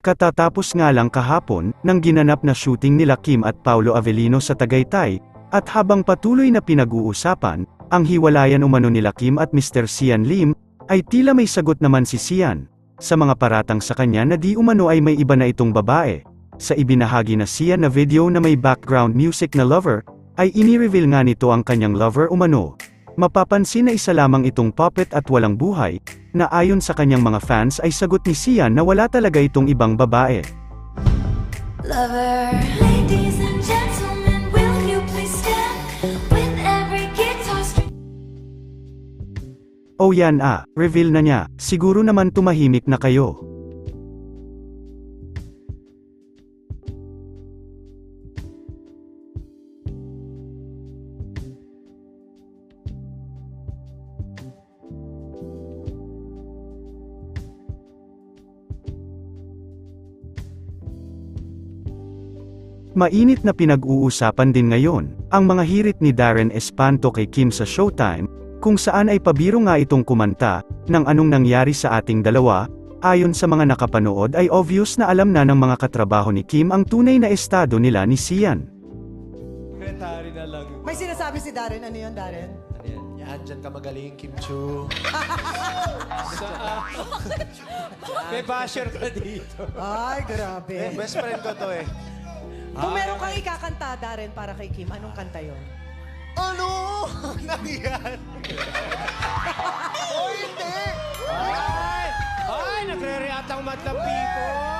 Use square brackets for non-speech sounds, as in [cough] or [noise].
Katatapos nga lang kahapon, ng ginanap na shooting nila Kim at Paulo Avellino sa Tagaytay, at habang patuloy na pinag-uusapan, ang hiwalayan umano nila Kim at Mr. Sian Lim, ay tila may sagot naman si Sian, sa mga paratang sa kanya na di umano ay may iba na itong babae. Sa ibinahagi na Sian na video na may background music na lover, ay inireveal nga nito ang kanyang lover umano. Mapapansin na isa lamang itong puppet at walang buhay, na ayon sa kanyang mga fans ay sagot ni Sian na wala talaga itong ibang babae. Lover. Ladies and gentlemen, will you please stand with every guitar string? O yan ah, reveal na niya, siguro naman tumahimik na kayo. Mainit na pinag-uusapan din ngayon, ang mga hirit ni Darren Espanto kay Kim sa Showtime, kung saan ay pabiro nga itong kumanta, ng anong nangyari sa ating dalawa, ayon sa mga nakapanood ay obvious na alam na ng mga katrabaho ni Kim ang tunay na estado nila ni Sian. Secretary na lang. May sinasabi si Darren. Ano yun, Darren? Ano yan? Yan, dyan ka magaling, Kim Chu. [laughs] May basher ka dito. Ay, grabe. Best friend ko to eh. Kung meron kang ikakanta, Darren, para kay Kim, anong kanta yun? Ano? Ano yan? [laughs] oh, hindi! Ay! Ay! Nagre-react ang madlang people!